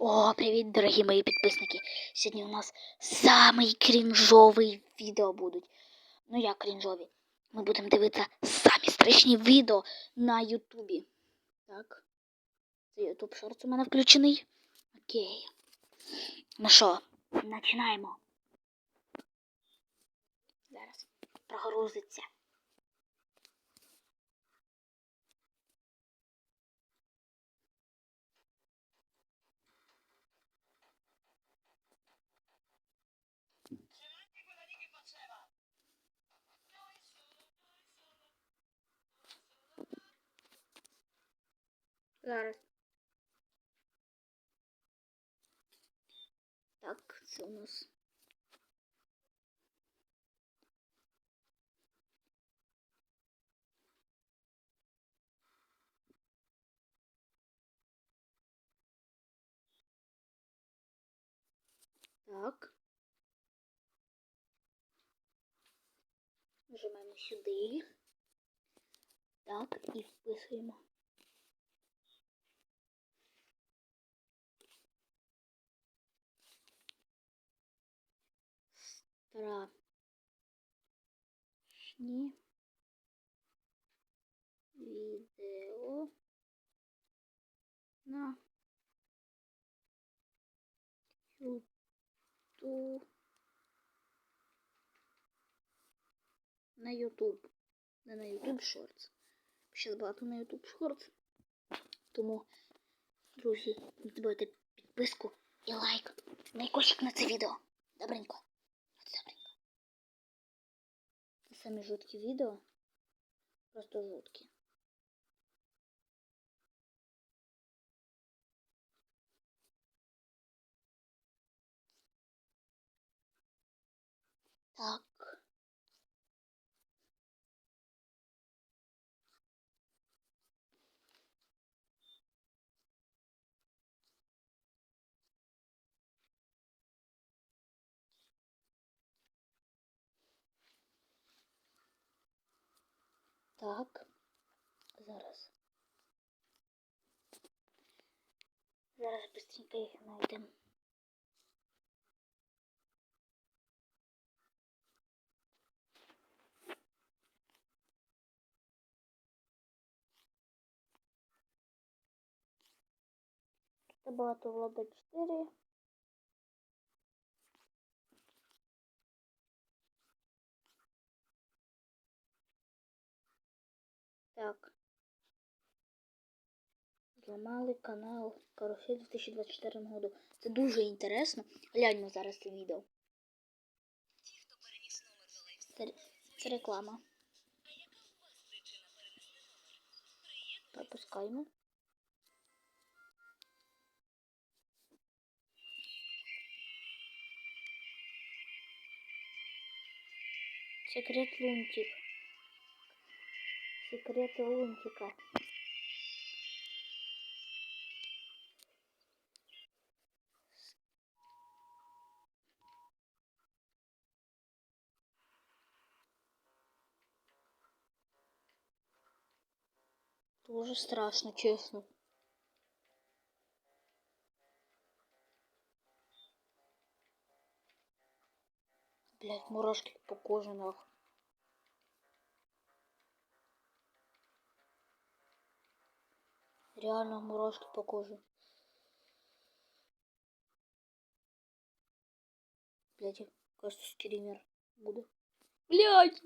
О, привіт, дорогі мої підписники! Сьогодні у нас самий крінжовий відео будуть. Ну як крінжові? Ми будемо дивитися самі страшні відео на Ютубі. Так. Це Ютуб шорт у мене включений. Окей. Ну що, починаємо. Зараз прогрузиться. Зараз. Так, це у нас. Так. Нажимаємо сюди. Так, і вписуємо. Страшні відео на YouTube. На YouTube. Не на YouTube Shorts. Зараз багато на YouTube Shorts. Тому, друзі, не забудьте підписку і лайк. Найкошик на це відео. Добренько. самі жуткі відео. Просто жуткі. Так. Так. Зараз. Зараз быстренько їх знайдемо. Тут багато влада 4. Так. Зламали канал Карусель в 2024 году. Це дуже інтересно. Гляньмо зараз це відео. Це, це реклама. Пропускаємо. Секрет Лунтик. Секреты Лунтика. Дуже страшно, честно. Блять, мурашки по коже нахуй. Реально мурашки по коже. Блять, кажется, скример буду. Блять!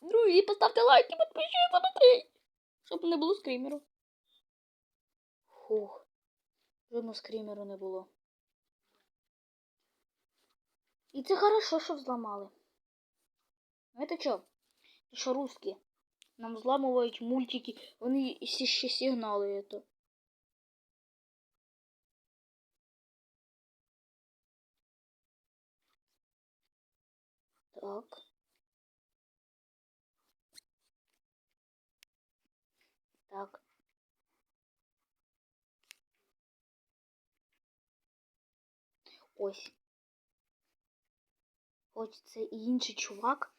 Друзі, поставте лайк і підпишіться быстрей, щоб не було скримеру. Фух. Жодного скримеру не було. І це хорошо, що взламали. Это що? Це що русські? Нам взламывают мультики. Вони ще сигнали это. Так. Так. Ось. Хоч це і інший чувак.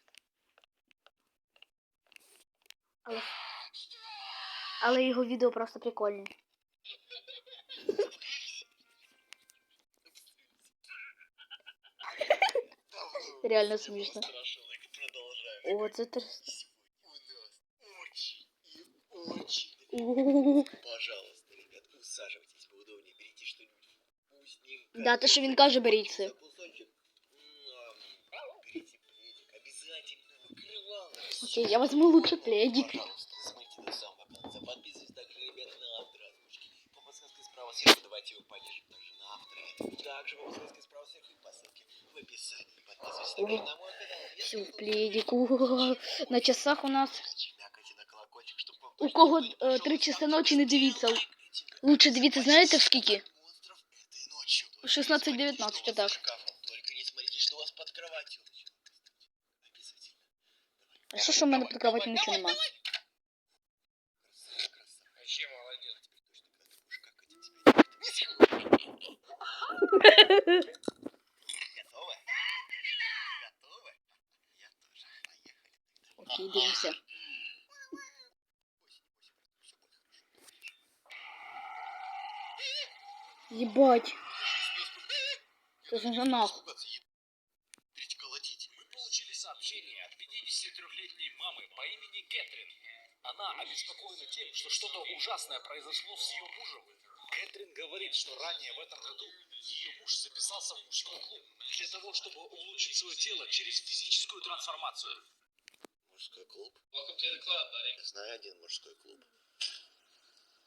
Але Але його відео просто прикольне. Реально смішно. Продолжаем. О, це тр... У нас очень и очень У-у-у. Пожалуйста, ребят, усаживайтесь поудобнее, берите что-нибудь вкусненькое. Да, те, що він каже, беріть це. Кусочек. М, Берите пледик, обязательно накрывало. Окей, я возьму лучше пледик. Пожалуйста, смотрите до самого конца. Подписывайтесь также, ребят, на авторазбушки. По подсказке справа сверху давайте его понижем также на автора. Также по подсказке справа сверху и по ссылке в описании. Подписывайтесь также на мой канал. Все в пледику. На часах у нас. Чмякайте на колокольчик, щоб вам У точно кого ніхто е, не три пішов часа сам ночі не собі дивіться. лайкайте. Лучше дивіться, знаєте в скільки? Монстров этой ночью. Только 16-19, не смотрите, что что у вас так. за шкафом. Только не смотрите, что у вас под кроватью. Обязательно. А що ж у мене під кроватю нічого нема? 53-летней мамы по имени Кэтрин. Она обеспокоена тем, что что-то ужасное произошло с ее мужем. Кэтрин говорит, что ранее в этом году ее муж записался в мужской клуб для того, чтобы улучшить свое тело через физическую трансформацию. Мужской клуб. Я знаю один мужской клуб.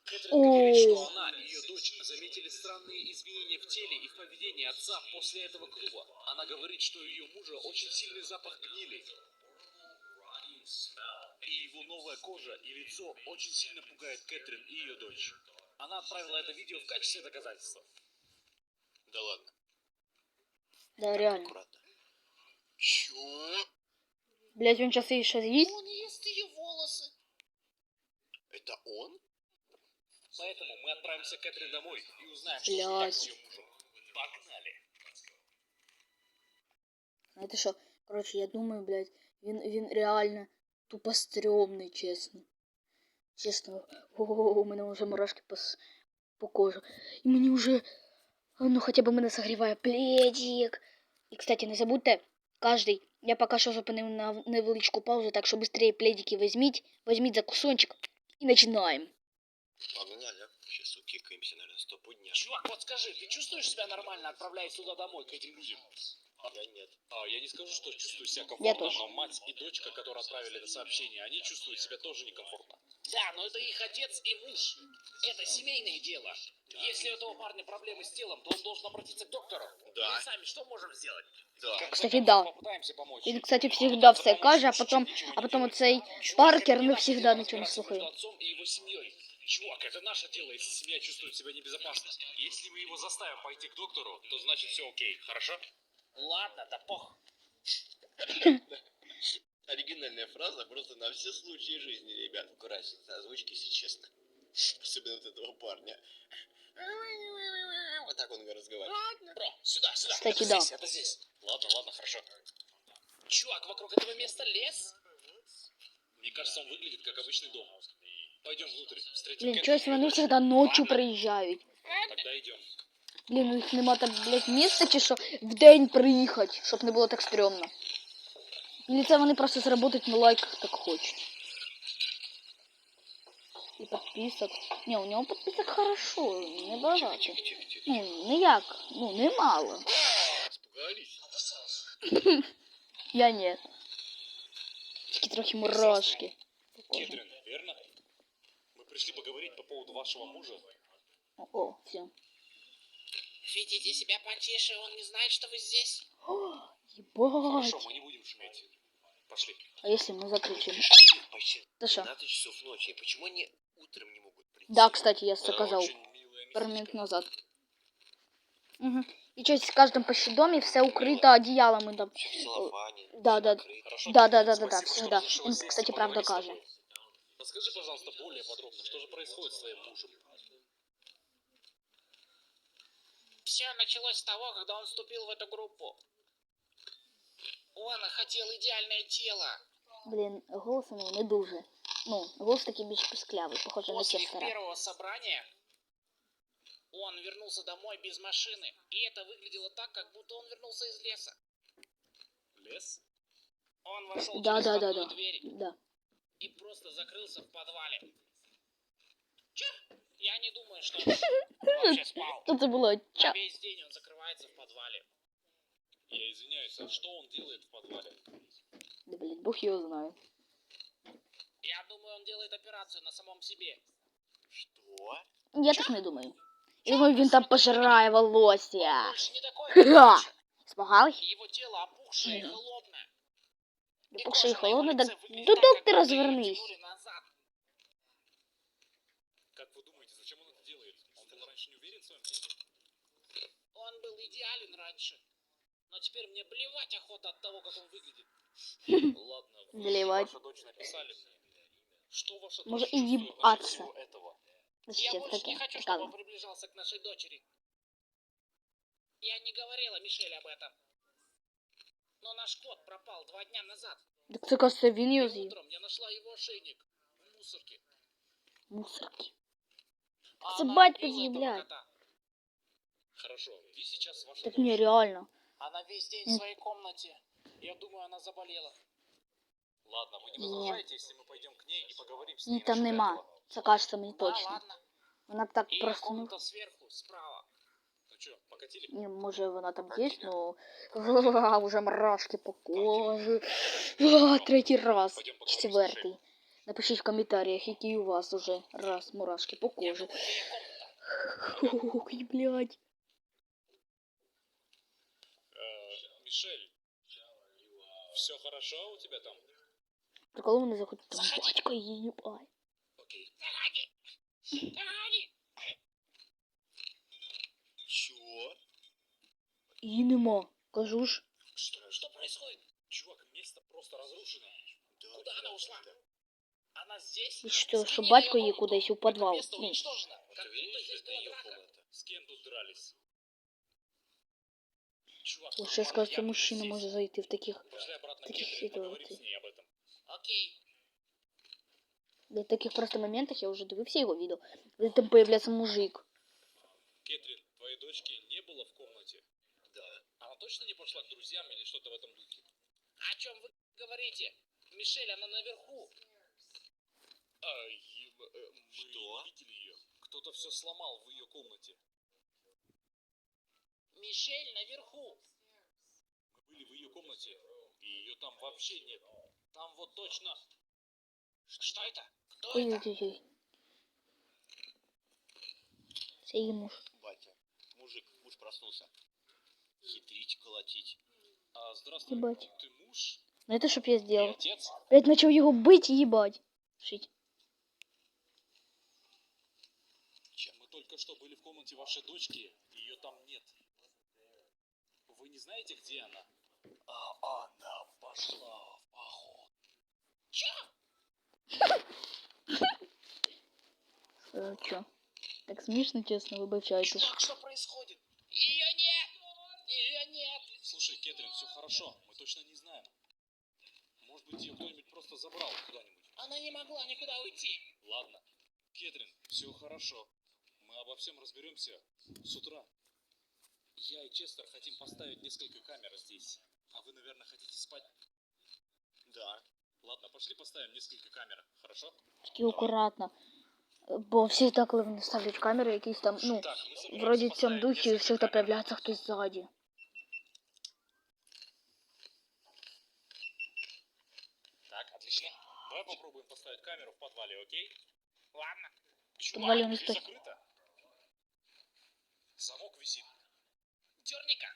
Кэтрин говорит, что она и ее дочь заметили странные изменения в теле и в поведении отца после этого клуба. Она говорит, что у ее мужа очень сильный запах гнили. И его новая кожа и лицо очень сильно пугает Кэтрин и ее дочь. Она отправила это видео в качестве доказательства. Да ладно. Да, реально. Аккуратно. Чё? Блять, він час її ще з'їсть? Он ест ее волосы. Это он? Поэтому мы отправимся к Кэтрин домой и узнаем, что же не так Блядь. с ее мужем. Погнали. Знаєте що? Коротше, я думаю, блядь, він, він реально тупо стрьомний, чесно. Чесно. Ого, у мене вже мурашки по, с- по кожу. І мені вже. а, Ну, хоча б мене согріває пледик. І, кстати, не забудьте, кожний. Я поки що зупинив на невеличку паузу, так що швидше пледики візьміть, візьміть за кусончик і починаємо. Погнали. Сейчас укикаемся, наверное, стопу дня. Чувак, вот скажи, ты чувствуешь себя нормально, отправляясь туда домой, к этим людям? Я нет. А, я не скажу, что чувствую себя комфортно, но мать и дочка, которые отправили это сообщение, они чувствуют себя тоже некомфортно. Да, но это их отец и муж. Это семейное дело. Если у этого парня проблемы с телом, то он должен обратиться к доктору. Да. Мы сами что можем сделать? Да. Как Кстати, да. Попытаемся помочь. Він, кстати, всегда все каже, а чуть-чуть потом, а потом оцей Чувак, Паркер это не наше всегда дело ничего не разбираться слухає. и. Чувак, это наше дело, если семья чувствует себя небезопасно. Если мы его заставим пойти к доктору, то значит все окей, хорошо? Ладно, да пох. Оригинальная фраза просто на все случаи жизни, ребят. Аккуратнее с озвучки, если честно. Особенно от этого парня. Вот так он разговаривает. Бро, сюда, сюда. Кстати, это да. здесь, это здесь. Ладно, ладно, хорошо. Чувак, вокруг этого места лес. Мне кажется, он выглядит как обычный дом. Пойдем внутрь, встретим Блін, Кэтрин чогось и вони дочь. завжди ночі Ладно, приїжджають. Тогда идем. Блін, у них нема там, блядь, місця чи що в день приїхати, щоб не було так стрьомно. Или це вони просто заработать на лайках так хочуть. І підписок. Ні, у нього підписок хорошо, не багато. Ну, не як, ну, не мало. Я ні. Тільки трохи мурашки. Кэтрин, верно? Мы пришли поговорить по поводу вашего мужа. О, О, все. Ведите себя потише, он не знает, что вы здесь. О, ебать. Хорошо, мы не будем шуметь. Пошли. А если мы закричим? Почти Да? 12 часов ночи. Почему они утром не могут прийти? Да, кстати, я заказал пару минут назад. Угу. И что, в каждом почти доме все укрыто одеялом там. В целлофане, Да, да. Да, да, да, да, да, что всегда. Он, и кстати, правда поговорить с каже. тобой. Расскажи, пожалуйста, более подробно, что же происходит с твоим мужем? Все началось с того, когда он вступил в эту группу. Он хотел идеальное тело. Блін, голос у неї не дуже. Ну, голос такий більш писклявий, похоже на После их Честера. первого собрания он вернулся домой без машины. И это выглядело так, как будто он вернулся из леса. Влез? Он вошел Да, через да, да, входную да. дверь Да. и просто закрылся в подвале. Чё? Я не думаю, что он вообще спал. Що це було? А Ча. весь день он закрывается в подвале. Я извиняюсь, а что он делает в подвале? Да, блядь, Бог його знає. Я думаю, он делает операцию на самом себе. Что? Я так не думаю. Я думаю, він там пожирає волосся. Больше не такой, Ха! как раньше. Спугались? Его тело опухшее и Мгм. холодное. И Пухше і кожа на его холодно, да лице выглядит до так, как доктора будто её звернись. идеален раньше. Но теперь мне блевать охота от того, как он выглядит. Ладно, вы Блевать. ваша дочь написали мне. Что ваша дочь Может, и чувствует насчет ебаться. всего этого? Я Зачем больше таке? не хочу, чтобы Цікаво. он приближался к нашей дочери. Я не говорила Мишель об этом. Но наш кот пропал два дня назад. Так це кажется, він И його з'їв. утром я нашла его ошейник в мусорке. Мусорки. А Це Хорошо, вы сейчас ваша Так дочь. не, реально. Она весь день в М. своей комнате. Я думаю, она заболела. Ладно, вы не Не. возражаете, если мы пойдем к ней и поговорим с Ні, ней там насчет нема. этого? Це кажется мені Да, точно. ладно. Вона б так И просто, ну, комната сверху, справа. Ну что, покатили? не, може вона там є, но а, уже мурашки по кожі. А, третій раз. Пойдем поговорим с Четвертий. Напишіть в коментарях, які у вас уже раз мурашки по Я кожі. думаю, это её комната. Ой, блядь. Мишель, все хорошо у тебя там? Та коли вони заходять, там Заходи. батько її їбай. Окей. Заходи. Заходи. Чё? Її нема. Кажу ж. Что, Что происходит? Чувак, место просто разрушено. Да, Куда да, она да, ушла? да. Она здесь? І що, що Взгляни на батько её її комнату. кудись у Это підвал. место Ну, уничтожено. Вот Как ты будто видишь, здесь это была ее драка. комната. С кем тут дрались? Ось нормально, кажется, мужчина здесь. може зайти в таких, Пошли обратно к таких Кэтрин, поговорим ситуаций. с ней об этом. Окей. в таких просто моментах я вже дивився його відео, де там появляється мужик. Кэтрин, твоей дочки не было в комнате? Да. Она точно не пошла к друзьям или что-то в этом духе? О чем вы говорите? Мишель, она наверху. А, еб- э, мы Что? видели ее. Кто-то все сломал в ее комнате. Мишель наверху. Мы были в ее комнате, и ее там вообще нет. Там вот точно... Что это? Кто Ой, это? ой, ой. Муж. Батя, мужик, муж проснулся. Хитрить, колотить. А, здравствуй, Ебать. ты муж Ну это чтоб я и сделал. отец? Опять начал его бить и ебать. Шить. Чем мы только что были в комнате вашей дочки, ее там нет. Не знаете, где она? А она пошла в поход. Э, чё? Так смешно, честно, выбачайте. Чувак, что происходит? Ее нет! Ее нет! Слушай, Кэтрин, все хорошо, мы точно не знаем. Может быть, ее кто-нибудь просто забрал куда-нибудь. Она не могла никуда уйти. Ладно. Кэтрин, все хорошо. Мы обо всем разберемся с утра. Я и Честер хотим поставить несколько камер здесь. А вы, наверное, хотите спать? Да. Ладно, пошли поставим несколько камер, хорошо? Тільки акуратно. Бо всі так, коли вони ставлять камери, якісь там, ну, Так, мы собираемся вроді в цьому поставить духі несколько всегда камер. появляється хтось ззаді. Так, отлично. Давай попробуем поставить камеру в подвале, окей? Ладно. подвале Чувак, не дверь стой. закрыта. Замок висит. Дерни-ка.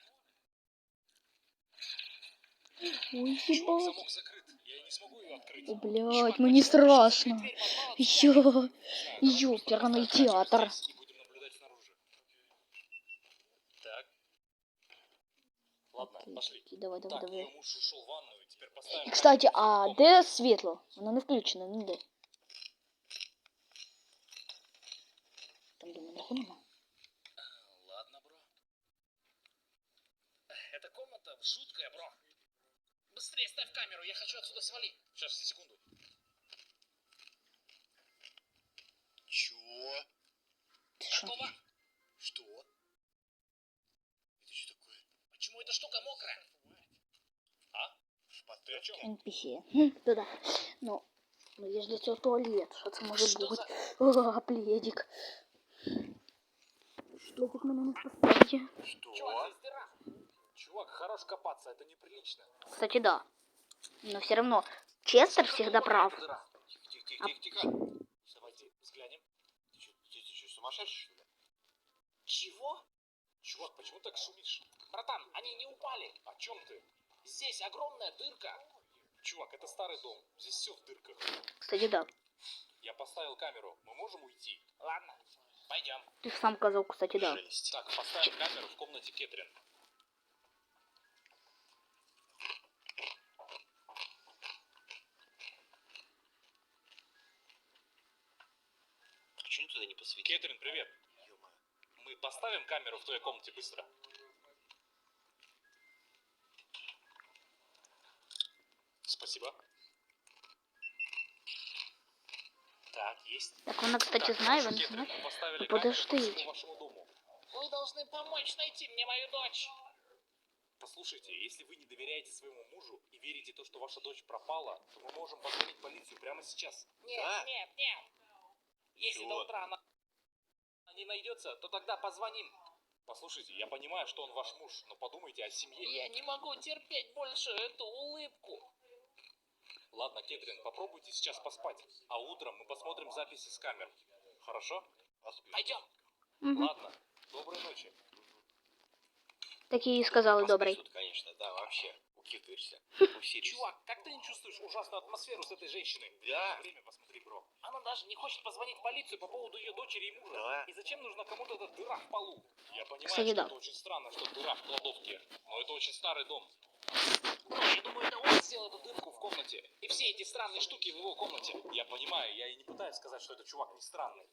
Ой, Чувак, ебать. замок закрыт. Я не смогу ее открыть. О, Чувак, блядь, почему мені ты закрыл страшно. дверь подвала? Йо. Не знаю, давай Ёперный просто поставим камеру театр. здесь и будем наблюдать снаружи. Так. Ладно, Окей, пошли. окей, давай, давай, Так, давай. ее муж ушел в ванную, теперь поставим... І, кстати, камеру а в комнате. де світло? Воно не включено, ну де? Там думаю, нахуй нема. Жуткая, бро. Быстрее ставь камеру, я хочу отсюда свалить. Сейчас, секунду. Чё? Що? Какого? Что? Это что такое? Почему эта штука мокрая? А? о чем? NPC. Туда. Ну, ну є ж для цього туалет. Що це може Що бути? за... О, пледик. Пледик мене не спасає. Что? Чувак, хорош копаться, это неприлично. Кстати, да. Но все равно Честер всегда прав. Тихо, тихо, А- тихо, тихо. Давайте взглянем. Ты чё, ты, ты чё, сумасшедший, что ли? Чего? Чувак, почему так шумишь? Братан, они не упали. О чем ты? Здесь огромная дырка. Чувак, это старый дом. Здесь все в дырках. Кстати, да. Я поставил камеру. Мы можем уйти? Ладно, пойдем. Ты сам сказал, кстати, да. Жесть. Так, поставим камеру в комнате Кэтрин. Почему туда не посветил? Кэтрин, привет. Ё-моё. Мы поставим камеру в твоей комнате быстро. Спасибо. Так, есть. Так вона, кстати, Так, знає. мы поставили Ну, подожди. Вы должны помочь найти мне мою дочь. Послушайте, если вы не доверяете своему мужу и верите то, что ваша дочь пропала, то мы можем позвонить полицию прямо сейчас. Нет, Да? нет, нет. Если до утра она... Она не найдется, то тогда позвоним. Послушайте, я понимаю, что он ваш муж, но подумайте о семье. Я не могу терпеть больше эту улыбку. Ладно, Кэтрин, попробуйте сейчас поспать, а утром мы посмотрим записи с камер. Хорошо? Пойдем. Угу. Ладно. Доброй ночи. Так і сказали Посплю добрий. тут, конечно, да, вообще. Укидываешься. Усилишься. Чувак, как ты не чувствуешь ужасную атмосферу с этой женщиной? Да. Время посмотри, бро. Она даже не хочет позвонить в полицию по поводу ее дочери и мужа. Да. И зачем нужна кому-то эта дыра в полу? Я понимаю, Кстати, что да. это очень странно, что дыра в кладовке, но это очень старый дом. Я думаю, это сделал эту дырку в комнате. И все эти странные штуки в его комнате. Я понимаю, я и не пытаюсь сказать, что этот чувак не странный.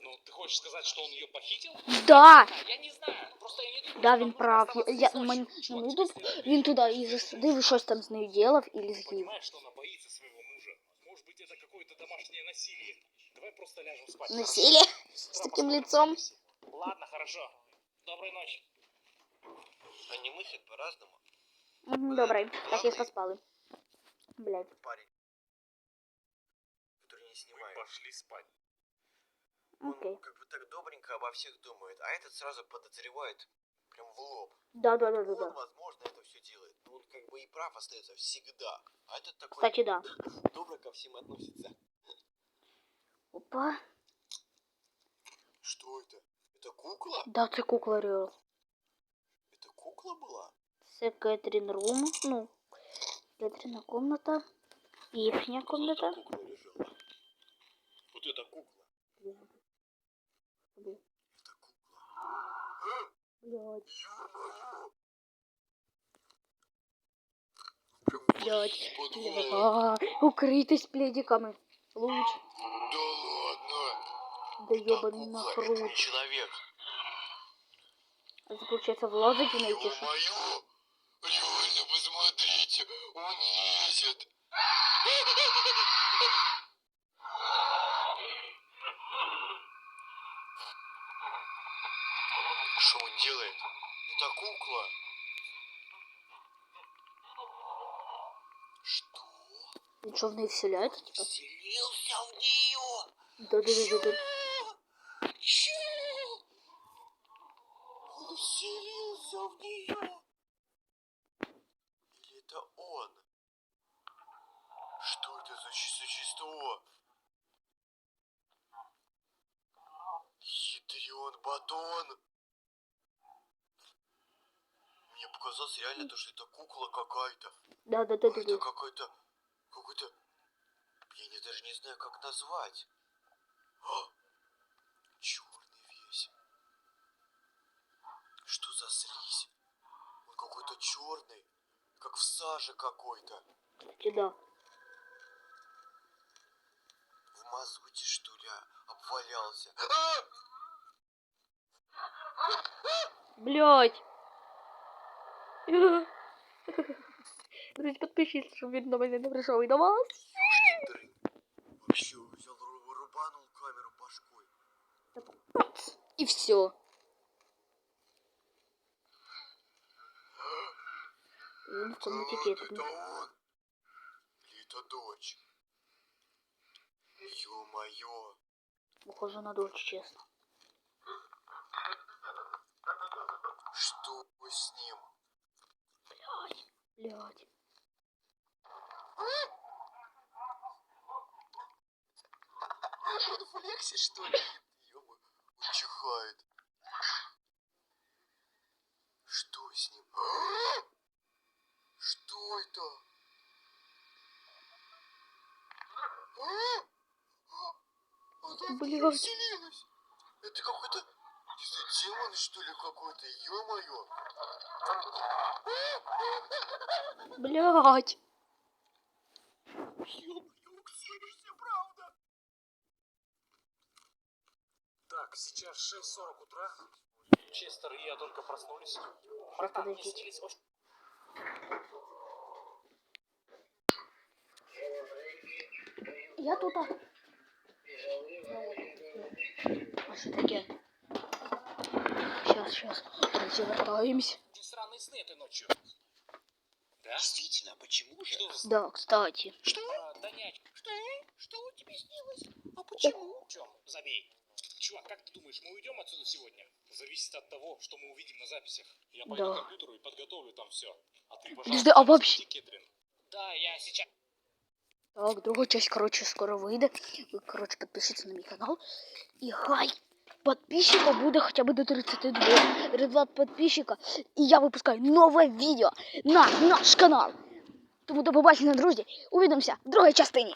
Ну, ты хочешь сказать, что он ее похитил? Да! А, Я не знаю. Просто я не думаю, Да, что він нам нужно прав. оставаться Я, здесь мен, ночью. на Чувак, Ютуб тебе следует він туди доверять, і что засадив, і щось там з нею ділав і Ты з'їв. понимаешь, что она боится своего мужа? Может быть, это какое-то домашнее насилие? Давай просто ляжем спать. хорошо? Насилие з Утро таким посмотрим лицом. записи. Ладно, хорошо. Доброй ночи. Они мыслят по-разному. Угу, добре. Так і поспали. Блять. Парень. Который не Мы снимает. пошли спать. Он Окей. как бы так добренько обо всех думает, а этот сразу подозревает прям в лоб. Да, да, да, да, Он, да. возможно, это все делает. Но он как бы и прав остается всегда. А этот такой Кстати, да. добро ко всем относится. Опа. Что это? Это кукла? Да, це кукла Реал. Это кукла была? Це Кэтрин Рум. Ну, Кэтрина комната. Їхня комната. Вот это кукла. Блядь. Блядь. подвал. А, Укритись пледиками. Луч. Да ладно. Да Это ёбаный кукла, на это не хрут. человек. Это получается влазить и найти. что- Ё-моё! Реально, посмотрите, он лезет. Что он делает? Это кукла. Что? Він що в неї вселяється, типа? Вселился в нее. Да-да-да-да. Чё? Он вселился в нее. Существо? Ядрен батон. Мне показалось реально то, что это кукла какая-то. А Да-да-да-да. это какой-то... Какой-то... Я не, даже не знаю, как назвать. Черный весь. Что за слизь? Он какой-то черный. Как в саже какой-то. Кстати, да В мазуте, что ли, а? обвалялся. А! Блять. Друзі, підпишіться, щоб він до мене не прийшов і до вас. Дрын. Вообще взял, ру- рубанул камеру башкой. І все. Він в комнаті Вот Кетрин. это он. это дочь? Ё-моё. Похоже на дочь, честно. Что с ним? Блядь, блядь. Он в что ли? Ёма, он чихает. Что с ним? Что это? Она в неё Блядь. Это какой-то... Демон, что ли, какой-то? Ё-моё. Блядь. Ё-моё, правда. Так, сейчас 6.40 утра. Честер и я только проснулись. Братан, подождите. снились очень... Я тут. А. А что таке? Сейчас, сейчас. Развертаемся. Сны этой ночью. Да? Действительно, почему же? Что. Да, кстати. А, да нять. Что? Что у тебя снилось? А Почему? В чем? Забей. Чувак, как ты думаешь, мы уйдем отсюда сегодня? Зависит от того, что мы увидим на записях. Я Да. пойду к компьютеру и подготовлю там все. А ты, Подожди, пожалуйста, а вообще- посвяти Кэтрин. Да, я сейчас... Так, другая часть, короче, скоро выйдет. Вы, короче, подпишитесь на мой канал. И хай! Подписчиков буде хоча б до 32. 32 подписчика. І я випускаю нове відео на наш канал. Тому до побачення, друзі. Увидимося в другій частині.